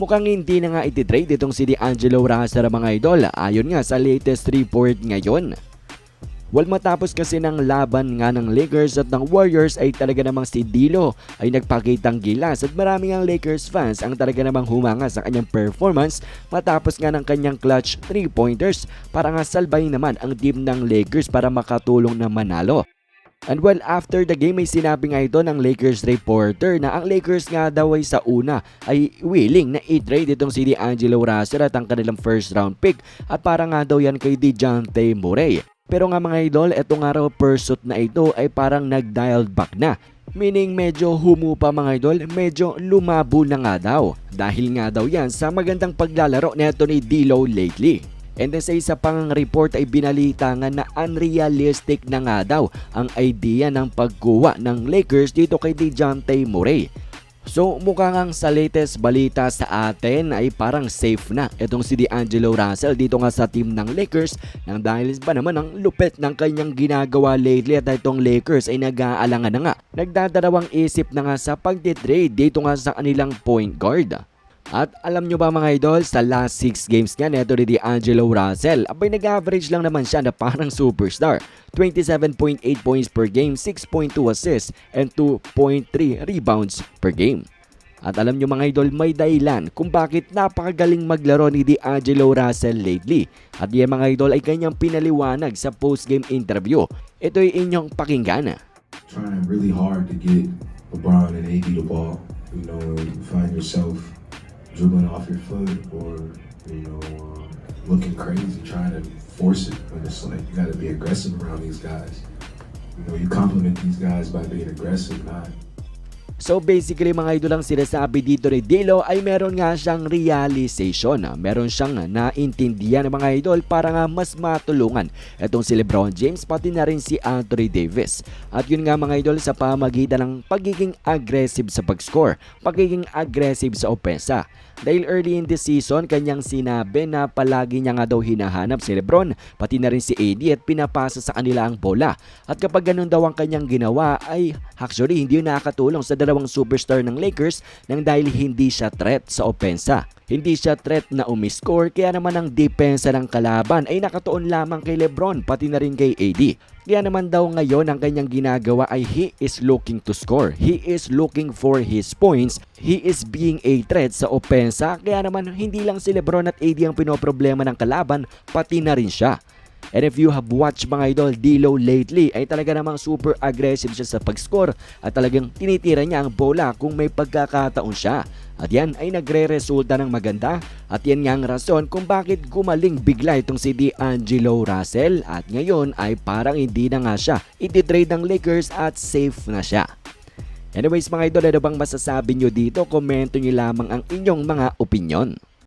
Mukhang hindi na nga ititrade itong si D'Angelo Russell mga idol ayon nga sa latest report ngayon. Well matapos kasi ng laban nga ng Lakers at ng Warriors ay talaga namang si Dilo ay nagpakitang gilas at marami ang Lakers fans ang talaga namang humanga sa kanyang performance matapos nga ng kanyang clutch 3-pointers para nga salbay naman ang team ng Lakers para makatulong na manalo. And well, after the game ay sinabi nga ito ng Lakers reporter na ang Lakers nga daw ay sa una ay willing na i-trade itong si D'Angelo Russell at ang kanilang first round pick at para nga daw yan kay DeJounte Murray. Pero nga mga idol, eto nga raw pursuit na ito ay parang nag-dialed back na. Meaning medyo humupa mga idol, medyo lumabo na nga daw. Dahil nga daw yan sa magandang paglalaro neto ni D'Lo lately. And then sa isa pang report ay binalita nga na unrealistic na nga daw ang idea ng pagkuha ng Lakers dito kay DeJounte Murray. So mukha ngang sa latest balita sa atin ay parang safe na itong si D'Angelo Russell dito nga sa team ng Lakers nang dahil ba naman ang lupit ng kanyang ginagawa lately at itong Lakers ay nag-aalangan na nga. Nagdadarawang isip na nga sa pagtitrade dito nga sa kanilang point guard. At alam nyo ba mga idol, sa last 6 games nga neto ni D'Angelo Russell, abay nag-average lang naman siya na parang superstar. 27.8 points per game, 6.2 assists, and 2.3 rebounds per game. At alam nyo mga idol, may dahilan kung bakit napakagaling maglaro ni D'Angelo Russell lately. At yan mga idol ay kanyang pinaliwanag sa post-game interview. Ito'y inyong pakinggan. trying really hard to get LeBron and AD the ball. You know, find yourself dribbling off your foot or, you know, uh, looking crazy trying to force it when it's like you got to be aggressive around these guys. You know, you compliment these guys by being aggressive, not So basically mga idol ang sinasabi dito ni Dilo ay meron nga siyang realization. Meron siyang naintindihan ng mga idol para nga mas matulungan itong si Lebron James pati na rin si Anthony Davis. At yun nga mga idol sa pamagitan ng pagiging aggressive sa pag-score, pagiging aggressive sa opensa. Dahil early in the season, kanyang sinabi na palagi niya nga daw hinahanap si Lebron, pati na rin si AD at pinapasa sa kanila ang bola. At kapag ganun daw ang kanyang ginawa ay actually hindi yun nakakatulong sa dalawang superstar ng Lakers nang dahil hindi siya threat sa opensa. Hindi siya threat na umiscore kaya naman ang depensa ng kalaban ay nakatuon lamang kay Lebron pati na rin kay AD. Kaya naman daw ngayon ang kanyang ginagawa ay he is looking to score. He is looking for his points. He is being a threat sa opensa. Kaya naman hindi lang si Lebron at AD ang pinoproblema ng kalaban, pati na rin siya. And if you have watched mga idol D'Lo lately ay talaga namang super aggressive siya sa pag-score at talagang tinitira niya ang bola kung may pagkakataon siya. At yan ay nagre-resulta ng maganda at yan nga ang rason kung bakit gumaling bigla itong si D'Angelo Russell at ngayon ay parang hindi na nga siya ititrade ng Lakers at safe na siya. Anyways mga idol, ano bang masasabi nyo dito? Komento nyo lamang ang inyong mga opinion.